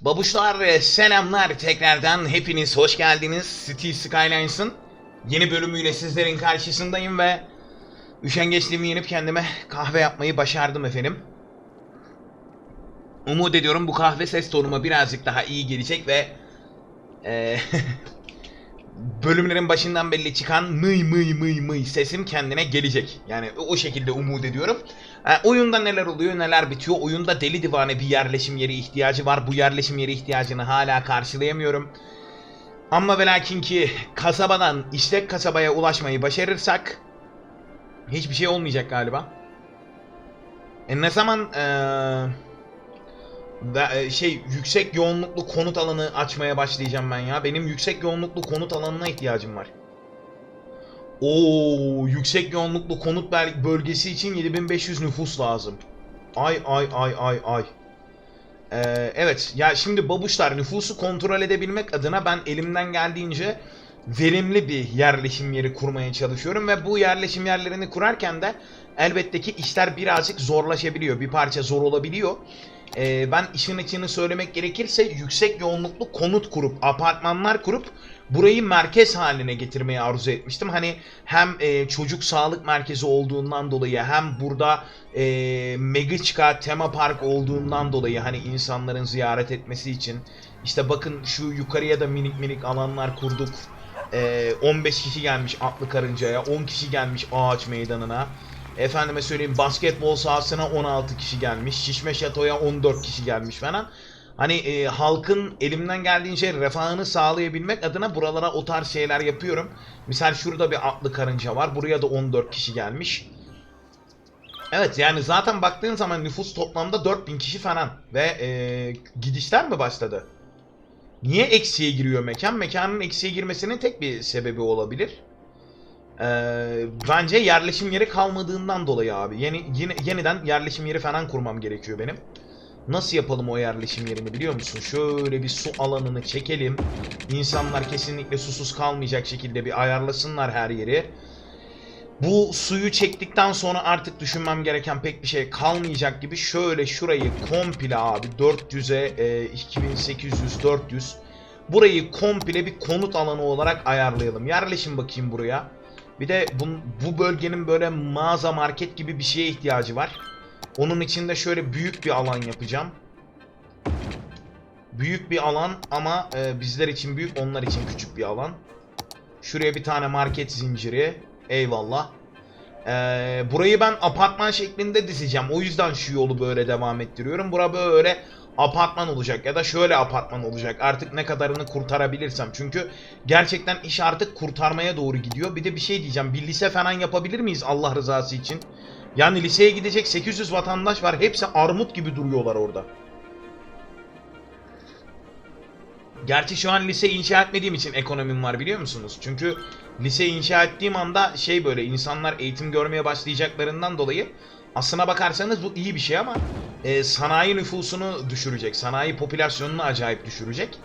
Babuşlar e, selamlar tekrardan hepiniz hoş geldiniz City Skylines'ın yeni bölümüyle sizlerin karşısındayım ve üşengeçliğimi yenip kendime kahve yapmayı başardım efendim. Umut ediyorum bu kahve ses tonuma birazcık daha iyi gelecek ve e, bölümlerin başından belli çıkan mıy mıy mıy mıy sesim kendine gelecek. Yani o şekilde umut ediyorum. Ha, oyunda neler oluyor neler bitiyor. Oyunda deli divane bir yerleşim yeri ihtiyacı var. Bu yerleşim yeri ihtiyacını hala karşılayamıyorum. Ama ve lakin ki kasabadan işlek kasabaya ulaşmayı başarırsak hiçbir şey olmayacak galiba. E ne zaman eee, da- e, şey yüksek yoğunluklu konut alanı açmaya başlayacağım ben ya. Benim yüksek yoğunluklu konut alanına ihtiyacım var. Oo, yüksek yoğunluklu konut bölgesi için 7500 nüfus lazım. Ay ay ay ay ay. Ee, evet ya şimdi babuşlar nüfusu kontrol edebilmek adına ben elimden geldiğince verimli bir yerleşim yeri kurmaya çalışıyorum ve bu yerleşim yerlerini kurarken de elbette ki işler birazcık zorlaşabiliyor. Bir parça zor olabiliyor. Ee, ben işin içini söylemek gerekirse yüksek yoğunluklu konut kurup, apartmanlar kurup burayı merkez haline getirmeyi arzu etmiştim. Hani hem e, çocuk sağlık merkezi olduğundan dolayı hem burada e, Megiçka tema park olduğundan dolayı hani insanların ziyaret etmesi için işte bakın şu yukarıya da minik minik alanlar kurduk. E, 15 kişi gelmiş atlı karıncaya, 10 kişi gelmiş ağaç meydanına. Efendime söyleyeyim basketbol sahasına 16 kişi gelmiş. Şişme şatoya 14 kişi gelmiş falan. Hani e, halkın elimden geldiğince refahını sağlayabilmek adına buralara o tarz şeyler yapıyorum. Misal şurada bir atlı karınca var. Buraya da 14 kişi gelmiş. Evet yani zaten baktığın zaman nüfus toplamda 4000 kişi falan. Ve e, gidişler mi başladı? Niye eksiye giriyor mekan? Mekanın eksiye girmesinin tek bir sebebi olabilir. Ee, bence yerleşim yeri kalmadığından dolayı abi. Yeni yine, yeniden yerleşim yeri falan kurmam gerekiyor benim. Nasıl yapalım o yerleşim yerini biliyor musun? Şöyle bir su alanını çekelim. İnsanlar kesinlikle susuz kalmayacak şekilde bir ayarlasınlar her yeri. Bu suyu çektikten sonra artık düşünmem gereken pek bir şey kalmayacak gibi şöyle şurayı komple abi 400'e e, 2800 400 burayı komple bir konut alanı olarak ayarlayalım. Yerleşin bakayım buraya. Bir de bu, bu bölgenin böyle mağaza market gibi bir şeye ihtiyacı var. Onun için de şöyle büyük bir alan yapacağım. Büyük bir alan ama e, bizler için büyük, onlar için küçük bir alan. Şuraya bir tane market zinciri. Eyvallah. E, burayı ben apartman şeklinde dizeceğim. O yüzden şu yolu böyle devam ettiriyorum. Bura böyle apartman olacak ya da şöyle apartman olacak. Artık ne kadarını kurtarabilirsem. Çünkü gerçekten iş artık kurtarmaya doğru gidiyor. Bir de bir şey diyeceğim. Bir lise falan yapabilir miyiz Allah rızası için? Yani liseye gidecek 800 vatandaş var. Hepsi armut gibi duruyorlar orada. Gerçi şu an lise inşa etmediğim için ekonomim var biliyor musunuz? Çünkü lise inşa ettiğim anda şey böyle insanlar eğitim görmeye başlayacaklarından dolayı aslına bakarsanız bu iyi bir şey ama e, sanayi nüfusunu düşürecek. Sanayi popülasyonunu acayip düşürecek.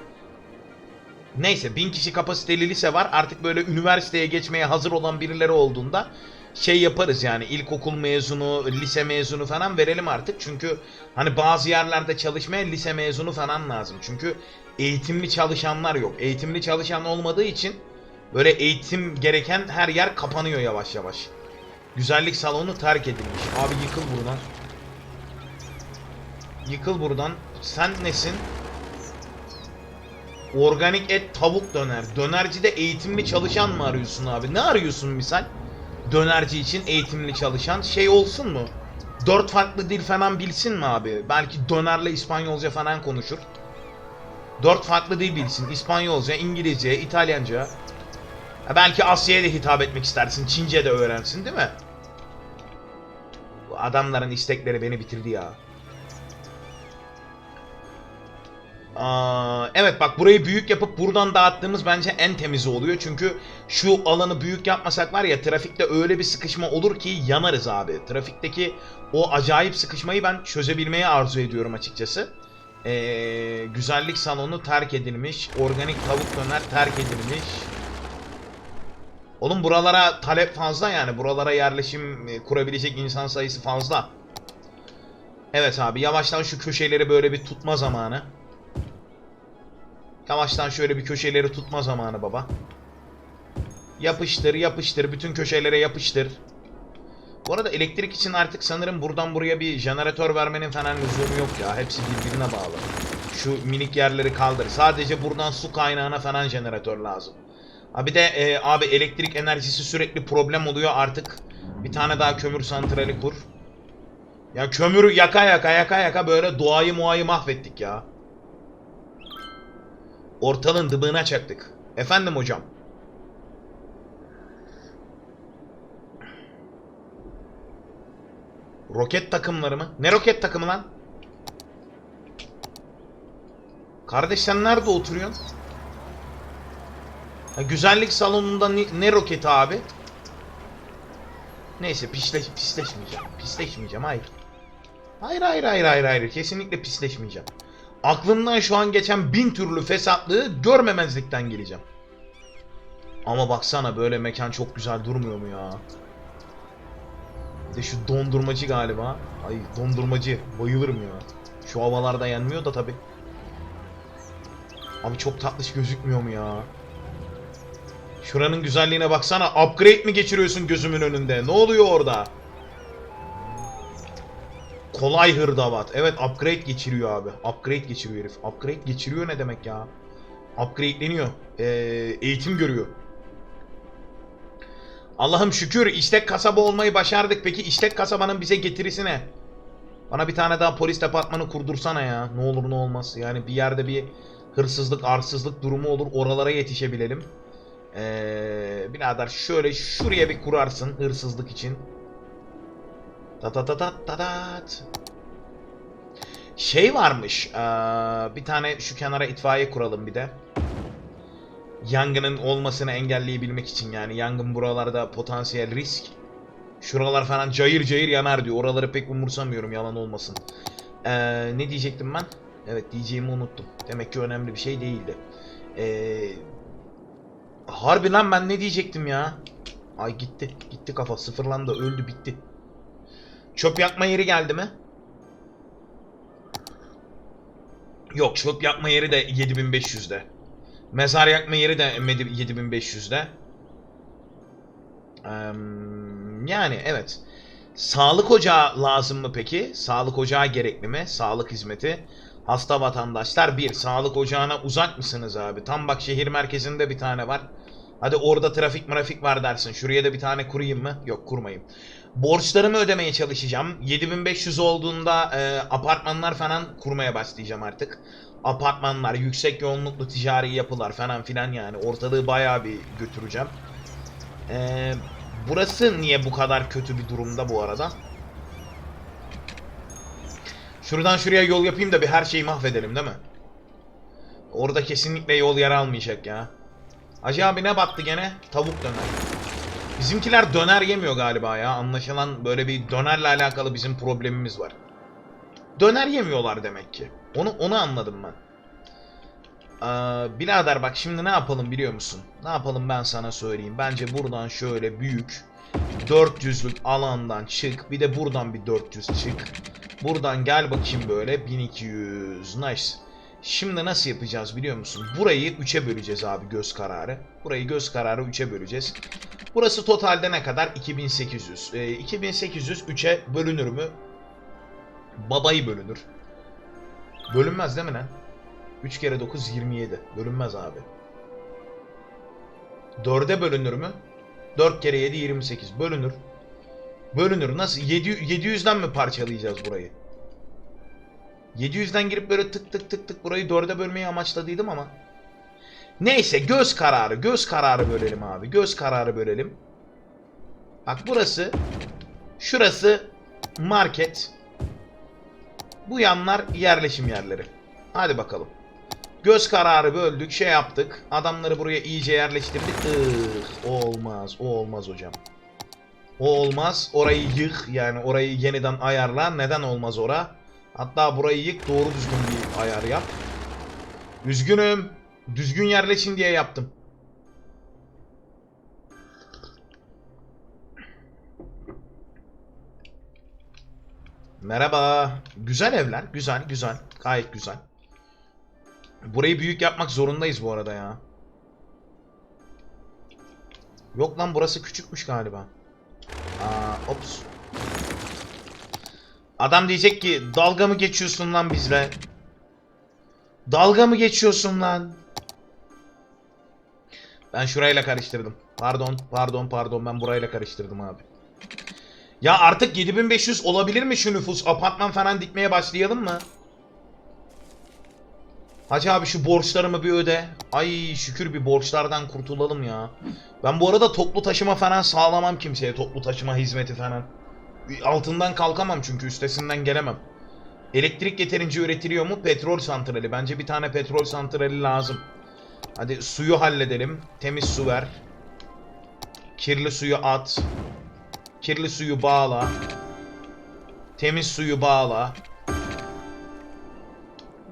Neyse bin kişi kapasiteli lise var. Artık böyle üniversiteye geçmeye hazır olan birileri olduğunda şey yaparız yani ilkokul mezunu, lise mezunu falan verelim artık. Çünkü hani bazı yerlerde çalışmaya lise mezunu falan lazım. Çünkü eğitimli çalışanlar yok. Eğitimli çalışan olmadığı için böyle eğitim gereken her yer kapanıyor yavaş yavaş. Güzellik salonu terk edilmiş. Abi yıkıl buradan. Yıkıl buradan. Sen nesin? Organik et tavuk döner. Dönercide eğitimli çalışan mı arıyorsun abi? Ne arıyorsun misal? Dönerci için eğitimli çalışan şey olsun mu? Dört farklı dil falan bilsin mi abi? Belki dönerle İspanyolca falan konuşur. Dört farklı dil bilsin. İspanyolca, İngilizce, İtalyanca. Ha, belki Asya'ya da hitap etmek istersin. Çince de öğrensin değil mi? Bu adamların istekleri beni bitirdi ya. Aa, evet bak burayı büyük yapıp buradan dağıttığımız bence en temizi oluyor. Çünkü şu alanı büyük yapmasak var ya trafikte öyle bir sıkışma olur ki yanarız abi. Trafikteki o acayip sıkışmayı ben çözebilmeyi arzu ediyorum açıkçası. Ee, güzellik salonu terk edilmiş. Organik tavuk döner terk edilmiş. Oğlum buralara talep fazla yani. Buralara yerleşim e, kurabilecek insan sayısı fazla. Evet abi yavaştan şu köşeleri böyle bir tutma zamanı. Yavaştan şöyle bir köşeleri tutma zamanı baba. Yapıştır, yapıştır. Bütün köşelere yapıştır. Bu arada elektrik için artık sanırım buradan buraya bir jeneratör vermenin falan lüzumu yok ya. Hepsi birbirine bağlı. Şu minik yerleri kaldır. Sadece buradan su kaynağına falan jeneratör lazım. Ha bir de e, abi elektrik enerjisi sürekli problem oluyor artık. Bir tane daha kömür santrali kur. Ya kömürü yaka yaka yaka yaka böyle doğayı muayı mahvettik ya. Ortalığın dıbığına çaktık. Efendim hocam. Roket takımları mı? Ne roket takımı lan? Kardeş sen nerede oturuyorsun? Ha, güzellik salonunda ne, ne roketi abi? Neyse pisleş, pisleşmeyeceğim. Pisleşmeyeceğim hayır. Hayır hayır hayır hayır hayır. Kesinlikle pisleşmeyeceğim. Aklımdan şu an geçen bin türlü fesatlığı görmemezlikten geleceğim. Ama baksana böyle mekan çok güzel durmuyor mu ya? De şu dondurmacı galiba. Ay dondurmacı. Bayılırım ya. Şu havalarda yenmiyor da tabi. Abi çok tatlış gözükmüyor mu ya? Şuranın güzelliğine baksana. Upgrade mi geçiriyorsun gözümün önünde? Ne oluyor orada? Kolay hırdavat. Evet upgrade geçiriyor abi. Upgrade geçiriyor herif. Upgrade geçiriyor ne demek ya? Upgradeleniyor. Ee, eğitim görüyor. Allah'ım şükür işlek kasaba olmayı başardık. Peki işlek kasabanın bize getirisi ne? Bana bir tane daha polis departmanı kurdursana ya. Ne olur ne olmaz. Yani bir yerde bir hırsızlık, arsızlık durumu olur. Oralara yetişebilelim. Ee, birader şöyle şuraya bir kurarsın hırsızlık için. Ta ta ta ta ta tat. Şey varmış. bir tane şu kenara itfaiye kuralım bir de. Yangının olmasını engelleyebilmek için yani yangın buralarda potansiyel risk. Şuralar falan cayır cayır yanar diyor. Oraları pek umursamıyorum yalan olmasın. Ee, ne diyecektim ben? Evet diyeceğimi unuttum. Demek ki önemli bir şey değildi. Ee, harbi lan ben ne diyecektim ya? Ay gitti. Gitti kafa. Sıfırlandı. Öldü bitti. Çöp yakma yeri geldi mi? Yok çöp yakma yeri de 7500'de. Mezar yakma yeri de 7500'de. Eee, yani evet. Sağlık ocağı lazım mı peki? Sağlık ocağı gerekli mi? Sağlık hizmeti. Hasta vatandaşlar bir. Sağlık ocağına uzak mısınız abi? Tam bak şehir merkezinde bir tane var. Hadi orada trafik trafik var dersin. Şuraya da bir tane kurayım mı? Yok kurmayayım. Borçlarımı ödemeye çalışacağım. 7500 olduğunda e, apartmanlar falan kurmaya başlayacağım artık. Apartmanlar, yüksek yoğunluklu ticari yapılar falan filan yani. Ortalığı bayağı bir götüreceğim. E, burası niye bu kadar kötü bir durumda bu arada? Şuradan şuraya yol yapayım da bir her şeyi mahvedelim değil mi? Orada kesinlikle yol yer almayacak ya. Hacı abi ne battı gene? Tavuk döner. Bizimkiler döner yemiyor galiba ya. Anlaşılan böyle bir dönerle alakalı bizim problemimiz var. Döner yemiyorlar demek ki. Onu onu anladım ben. Ee, birader bak şimdi ne yapalım biliyor musun? Ne yapalım ben sana söyleyeyim. Bence buradan şöyle büyük 400'lük alandan çık. Bir de buradan bir 400 çık. Buradan gel bakayım böyle 1200. Nice. Şimdi nasıl yapacağız biliyor musun? Burayı 3'e böleceğiz abi göz kararı. Burayı göz kararı 3'e böleceğiz. Burası totalde ne kadar? 2800. Ee, 2800 3'e bölünür mü? Babayı bölünür. Bölünmez değil mi lan? 3 kere 9 27. Bölünmez abi. 4'e bölünür mü? 4 kere 7 28. Bölünür. Bölünür. Nasıl? 700, 700'den mi parçalayacağız burayı? 700'den girip böyle tık tık tık tık burayı 4'e bölmeyi amaçladıydım ama. Neyse göz kararı. Göz kararı bölelim abi. Göz kararı bölelim. Bak burası. Şurası market. Bu yanlar yerleşim yerleri. Hadi bakalım. Göz kararı böldük, şey yaptık. Adamları buraya iyice yerleştirdik. Ih, o olmaz, o olmaz hocam. O olmaz. Orayı yık, yani orayı yeniden ayarla. Neden olmaz ora? Hatta burayı yık, doğru düzgün bir ayar yap. Üzgünüm. Düzgün yerleşin diye yaptım. Merhaba. Güzel evler. Güzel, güzel. Gayet güzel. Burayı büyük yapmak zorundayız bu arada ya. Yok lan burası küçükmüş galiba. Aa, ops. Adam diyecek ki dalga mı geçiyorsun lan bizle? Dalga mı geçiyorsun lan? Ben şurayla karıştırdım. Pardon, pardon, pardon. Ben burayla karıştırdım abi. Ya artık 7500 olabilir mi şu nüfus? Apartman falan dikmeye başlayalım mı? Hacı abi şu borçlarımı bir öde. Ay şükür bir borçlardan kurtulalım ya. Ben bu arada toplu taşıma falan sağlamam kimseye. Toplu taşıma hizmeti falan. Altından kalkamam çünkü üstesinden gelemem. Elektrik yeterince üretiliyor mu? Petrol santrali. Bence bir tane petrol santrali lazım. Hadi suyu halledelim. Temiz su ver. Kirli suyu at. Kirli suyu bağla. Temiz suyu bağla.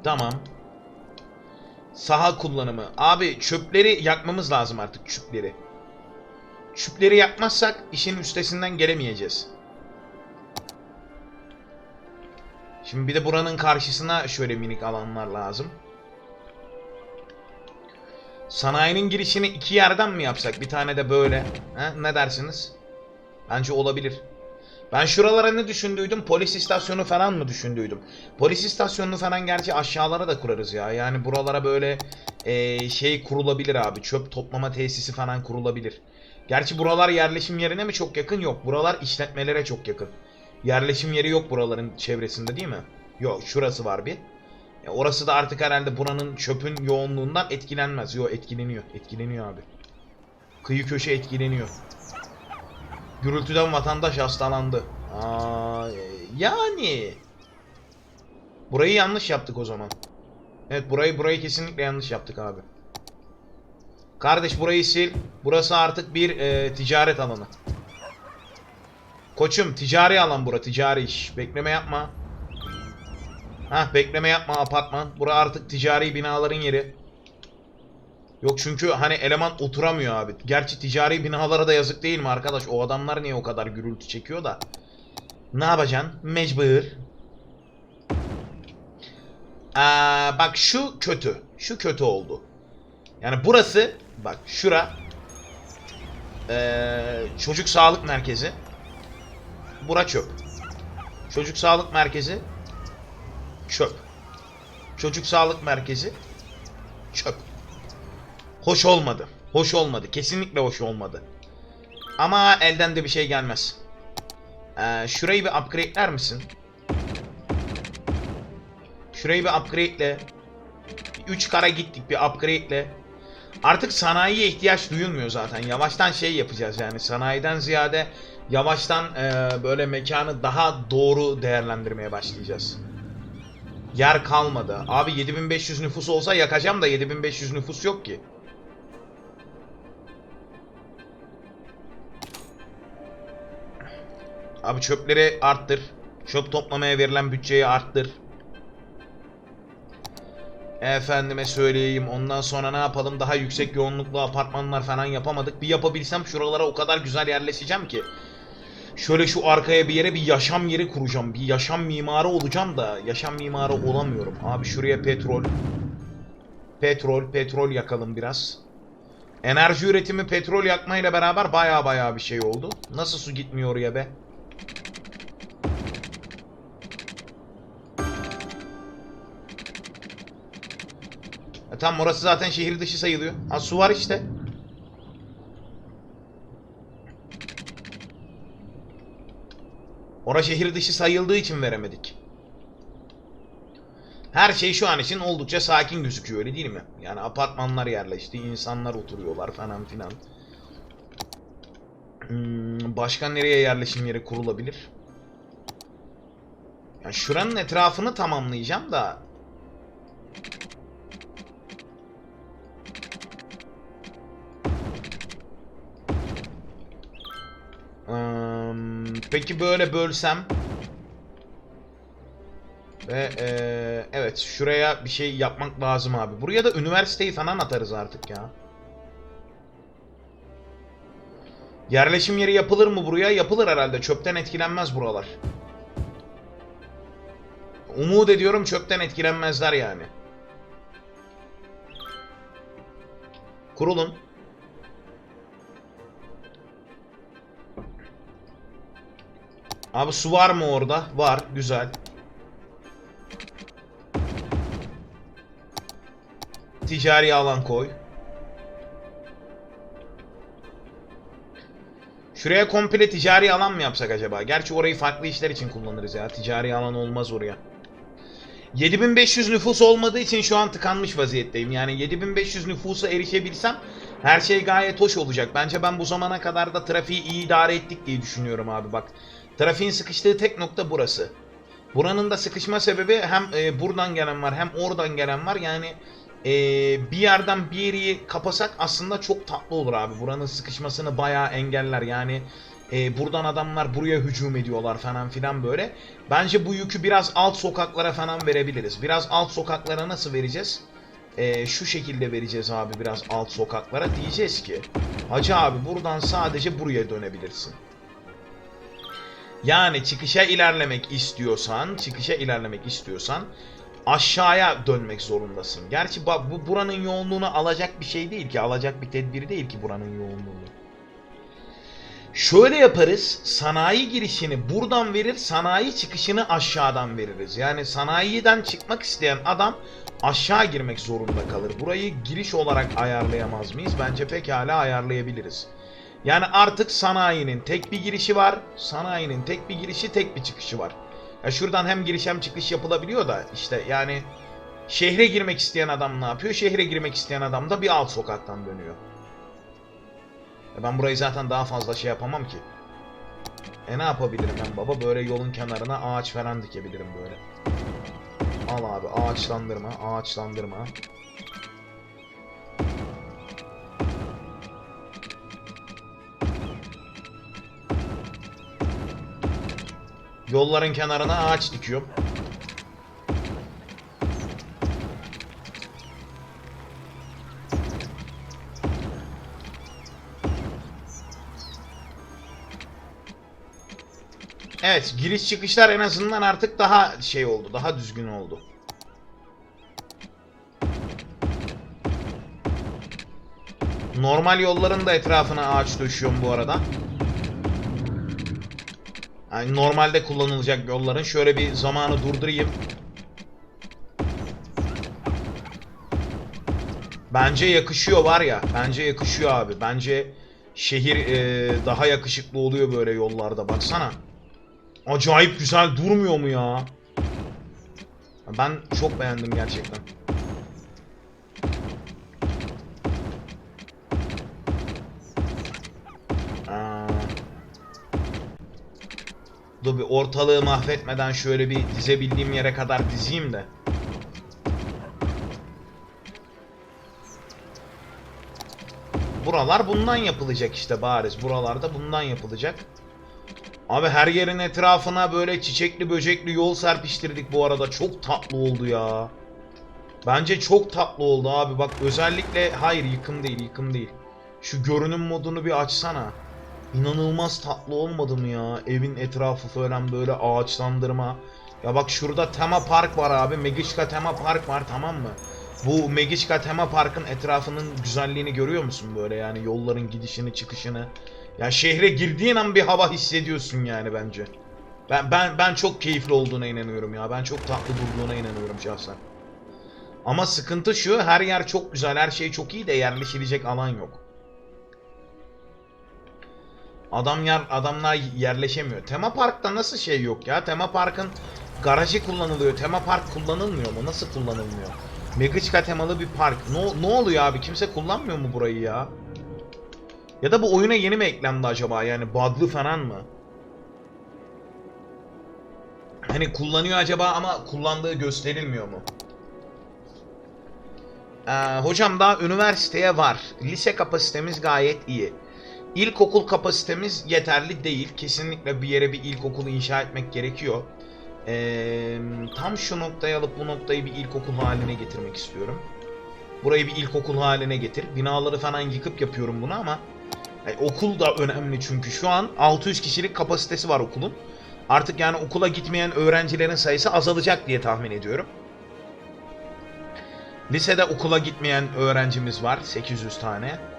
Tamam. Saha kullanımı. Abi çöpleri yakmamız lazım artık çöpleri. Çöpleri yakmazsak işin üstesinden gelemeyeceğiz. Şimdi bir de buranın karşısına şöyle minik alanlar lazım. Sanayinin girişini iki yerden mi yapsak? Bir tane de böyle. He? Ne dersiniz? Bence olabilir. Ben şuralara ne düşündüydüm? Polis istasyonu falan mı düşündüydüm? Polis istasyonunu falan gerçi aşağılara da kurarız ya. Yani buralara böyle eee, şey kurulabilir abi. Çöp toplama tesisi falan kurulabilir. Gerçi buralar yerleşim yerine mi çok yakın? Yok. Buralar işletmelere çok yakın. Yerleşim yeri yok buraların çevresinde değil mi? Yok. Şurası var bir. E, orası da artık herhalde buranın çöpün yoğunluğundan etkilenmez. Yok etkileniyor. Etkileniyor abi. Kıyı köşe etkileniyor. Gürültüden vatandaş hastalandı. Aa, yani. Burayı yanlış yaptık o zaman. Evet burayı burayı kesinlikle yanlış yaptık abi. Kardeş burayı sil. Burası artık bir e, ticaret alanı. Koçum ticari alan bura ticari iş. Bekleme yapma. Hah bekleme yapma apartman. Bura artık ticari binaların yeri. Yok çünkü hani eleman oturamıyor abi. Gerçi ticari binalara da yazık değil mi arkadaş? O adamlar niye o kadar gürültü çekiyor da? Ne yapacaksın? Mecbur. Aa, bak şu kötü. Şu kötü oldu. Yani burası bak şura ee, çocuk sağlık merkezi. Bura çöp. Çocuk sağlık merkezi çöp. Çocuk sağlık merkezi çöp. Hoş olmadı. Hoş olmadı. Kesinlikle hoş olmadı. Ama elden de bir şey gelmez. Ee, şurayı bir upgrade'ler misin? Şurayı bir upgrade'le. 3 kara gittik bir upgrade'le. Artık sanayiye ihtiyaç duyulmuyor zaten. Yavaştan şey yapacağız yani. Sanayiden ziyade yavaştan e, böyle mekanı daha doğru değerlendirmeye başlayacağız. Yer kalmadı. Abi 7500 nüfus olsa yakacağım da 7500 nüfus yok ki. Abi çöpleri arttır. Çöp toplamaya verilen bütçeyi arttır. Efendime söyleyeyim. Ondan sonra ne yapalım? Daha yüksek yoğunluklu apartmanlar falan yapamadık. Bir yapabilsem şuralara o kadar güzel yerleşeceğim ki. Şöyle şu arkaya bir yere bir yaşam yeri kuracağım. Bir yaşam mimarı olacağım da yaşam mimarı olamıyorum. Abi şuraya petrol. Petrol, petrol yakalım biraz. Enerji üretimi petrol yakmayla beraber baya baya bir şey oldu. Nasıl su gitmiyor oraya be? E tamam orası zaten şehir dışı sayılıyor. Ha su var işte. Ora şehir dışı sayıldığı için veremedik. Her şey şu an için oldukça sakin gözüküyor öyle değil mi? Yani apartmanlar yerleşti, insanlar oturuyorlar falan filan. Hmm, başka nereye yerleşim yeri kurulabilir? Yani şuranın etrafını tamamlayacağım da peki böyle bölsem ve eee, evet şuraya bir şey yapmak lazım abi. Buraya da üniversiteyi falan atarız artık ya. Yerleşim yeri yapılır mı buraya? Yapılır herhalde. Çöpten etkilenmez buralar. Umut ediyorum çöpten etkilenmezler yani. Kurulun. Abi su var mı orada? Var. Güzel. Ticari alan koy. Şuraya komple ticari alan mı yapsak acaba? Gerçi orayı farklı işler için kullanırız ya. Ticari alan olmaz oraya. 7500 nüfus olmadığı için şu an tıkanmış vaziyetteyim. Yani 7500 nüfusa erişebilsem her şey gayet hoş olacak. Bence ben bu zamana kadar da trafiği iyi idare ettik diye düşünüyorum abi bak. Trafiğin sıkıştığı tek nokta burası. Buranın da sıkışma sebebi hem e, buradan gelen var hem oradan gelen var. Yani e, bir yerden bir yeri kapasak aslında çok tatlı olur abi. Buranın sıkışmasını bayağı engeller. Yani e, buradan adamlar buraya hücum ediyorlar falan filan böyle. Bence bu yükü biraz alt sokaklara falan verebiliriz. Biraz alt sokaklara nasıl vereceğiz? E, şu şekilde vereceğiz abi biraz alt sokaklara. Diyeceğiz ki Hacı abi buradan sadece buraya dönebilirsin. Yani çıkışa ilerlemek istiyorsan, çıkışa ilerlemek istiyorsan aşağıya dönmek zorundasın. Gerçi bu buranın yoğunluğunu alacak bir şey değil ki, alacak bir tedbir değil ki buranın yoğunluğunu. Şöyle yaparız. Sanayi girişini buradan verir, sanayi çıkışını aşağıdan veririz. Yani sanayiden çıkmak isteyen adam aşağı girmek zorunda kalır. Burayı giriş olarak ayarlayamaz mıyız? Bence pekala ayarlayabiliriz. Yani artık sanayinin tek bir girişi var. Sanayinin tek bir girişi, tek bir çıkışı var. Ya şuradan hem giriş hem çıkış yapılabiliyor da işte yani şehre girmek isteyen adam ne yapıyor? Şehre girmek isteyen adam da bir alt sokaktan dönüyor. E ben burayı zaten daha fazla şey yapamam ki. E ne yapabilirim ben baba? Böyle yolun kenarına ağaç falan dikebilirim böyle. Al abi ağaçlandırma, ağaçlandırma. Yolların kenarına ağaç dikiyorum. Evet, giriş çıkışlar en azından artık daha şey oldu, daha düzgün oldu. Normal yolların da etrafına ağaç döşüyorum bu arada. Yani normalde kullanılacak yolların şöyle bir zamanı durdurayım. Bence yakışıyor var ya. Bence yakışıyor abi. Bence şehir e, daha yakışıklı oluyor böyle yollarda. Baksana. Acayip güzel durmuyor mu ya? Ben çok beğendim gerçekten. Dur bir ortalığı mahvetmeden şöyle bir dizebildiğim yere kadar dizeyim de. Buralar bundan yapılacak işte bariz. Buralarda bundan yapılacak. Abi her yerin etrafına böyle çiçekli böcekli yol serpiştirdik bu arada. Çok tatlı oldu ya. Bence çok tatlı oldu abi. Bak özellikle hayır yıkım değil yıkım değil. Şu görünüm modunu bir açsana. İnanılmaz tatlı olmadı mı ya? Evin etrafı falan böyle ağaçlandırma. Ya bak şurada tema park var abi. Megişka tema park var tamam mı? Bu Megişka tema parkın etrafının güzelliğini görüyor musun böyle yani yolların gidişini çıkışını. Ya şehre girdiğin an bir hava hissediyorsun yani bence. Ben ben ben çok keyifli olduğuna inanıyorum ya. Ben çok tatlı durduğuna inanıyorum şahsen. Ama sıkıntı şu, her yer çok güzel, her şey çok iyi de yerleşilecek alan yok. Adam yer, adamlar yerleşemiyor. Tema Park'ta nasıl şey yok ya? Tema Park'ın garajı kullanılıyor. Tema Park kullanılmıyor mu? Nasıl kullanılmıyor? Megiçka temalı bir park. Ne, ne oluyor abi? Kimse kullanmıyor mu burayı ya? Ya da bu oyuna yeni mi eklendi acaba? Yani bug'lı falan mı? Hani kullanıyor acaba ama kullandığı gösterilmiyor mu? Ee, hocam daha üniversiteye var. Lise kapasitemiz gayet iyi. İlkokul kapasitemiz yeterli değil. Kesinlikle bir yere bir ilkokul inşa etmek gerekiyor. Ee, tam şu noktayı alıp bu noktayı bir ilkokul haline getirmek istiyorum. Burayı bir ilkokul haline getir. Binaları falan yıkıp yapıyorum bunu ama yani okul da önemli çünkü şu an 600 kişilik kapasitesi var okulun. Artık yani okula gitmeyen öğrencilerin sayısı azalacak diye tahmin ediyorum. Lisede okula gitmeyen öğrencimiz var. 800 tane.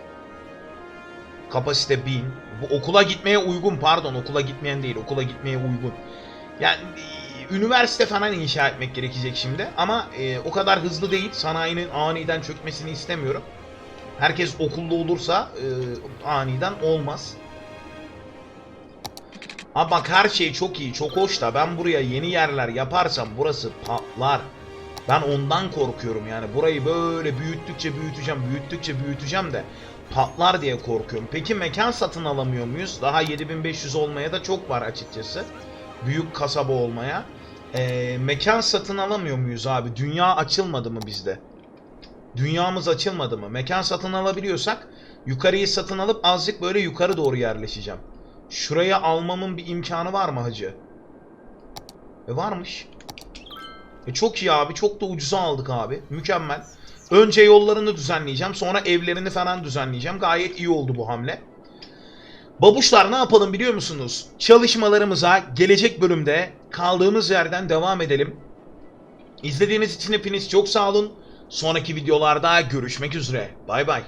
Kapasite 1000. Bu okula gitmeye uygun pardon okula gitmeyen değil okula gitmeye uygun. Yani e, üniversite falan inşa etmek gerekecek şimdi ama e, o kadar hızlı değil. Sanayinin aniden çökmesini istemiyorum. Herkes okulda olursa e, aniden olmaz. Ama bak her şey çok iyi, çok hoş da ben buraya yeni yerler yaparsam burası patlar. Ben ondan korkuyorum yani. Burayı böyle büyüttükçe büyüteceğim, büyüttükçe büyüteceğim de patlar diye korkuyorum. Peki mekan satın alamıyor muyuz? Daha 7500 olmaya da çok var açıkçası. Büyük kasaba olmaya. Ee, mekan satın alamıyor muyuz abi? Dünya açılmadı mı bizde? Dünyamız açılmadı mı? Mekan satın alabiliyorsak yukarıyı satın alıp azıcık böyle yukarı doğru yerleşeceğim. Şuraya almamın bir imkanı var mı hacı? E varmış. E çok iyi abi. Çok da ucuza aldık abi. Mükemmel. Önce yollarını düzenleyeceğim. Sonra evlerini falan düzenleyeceğim. Gayet iyi oldu bu hamle. Babuşlar ne yapalım biliyor musunuz? Çalışmalarımıza gelecek bölümde kaldığımız yerden devam edelim. İzlediğiniz için hepiniz çok sağ olun. Sonraki videolarda görüşmek üzere. Bay bay.